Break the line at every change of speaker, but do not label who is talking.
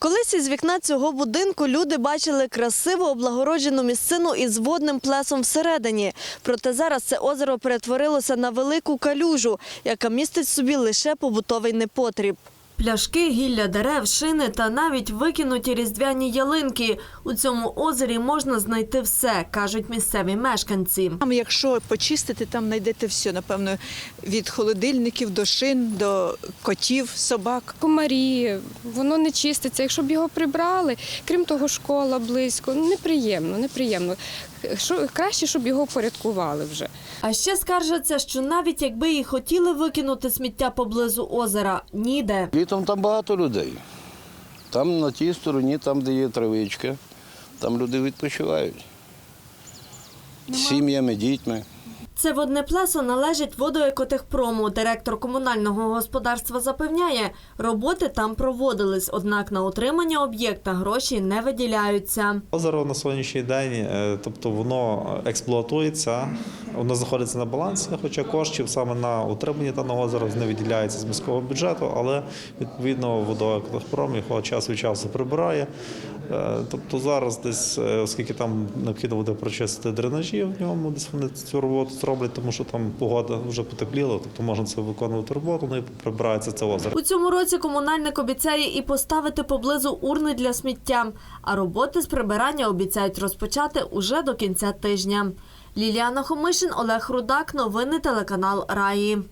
Колись із вікна цього будинку люди бачили красиво облагороджену місцину із водним плесом всередині. Проте зараз це озеро перетворилося на велику калюжу, яка містить собі лише побутовий непотріб. Пляшки, гілля дерев, шини та навіть викинуті різдвяні ялинки. У цьому озері можна знайти все, кажуть місцеві мешканці.
Там, якщо почистити, там знайдете все, напевно, від холодильників до шин, до котів, собак.
комарі, воно не чиститься. Якщо б його прибрали, крім того, школа близько, ну, неприємно, неприємно. Що, краще, щоб його порядкували вже.
А ще скаржаться, що навіть якби і хотіли викинути сміття поблизу озера, ніде.
Літом там багато людей. Там на тій стороні, там, де є травичка, там люди відпочивають. З сім'ями, дітьми.
Це водне плесо належить водоекотехпрому. Директор комунального господарства запевняє, роботи там проводились, однак на утримання об'єкта гроші не виділяються.
Озеро на сьогоднішній день, е, тобто воно експлуатується, воно знаходиться на балансі, хоча коштів саме на утримання даного озера не виділяється з міського бюджету, але відповідно водоекотехпром його час від часу прибирає. Е, Тобто зараз десь, е, оскільки там необхідно буде прочистити дренажі в ньому, десь вони цю роботу зроблять, тому що там погода вже потепліла, тобто можна це виконувати роботу, ну і прибирається це озеро.
У цьому році комунальник обіцяє і поставити поблизу урни для сміття. А роботи з прибирання обіцяють розпочати уже до кінця тижня. Ліліана Хомишин, Олег Рудак. Новини телеканал Раї.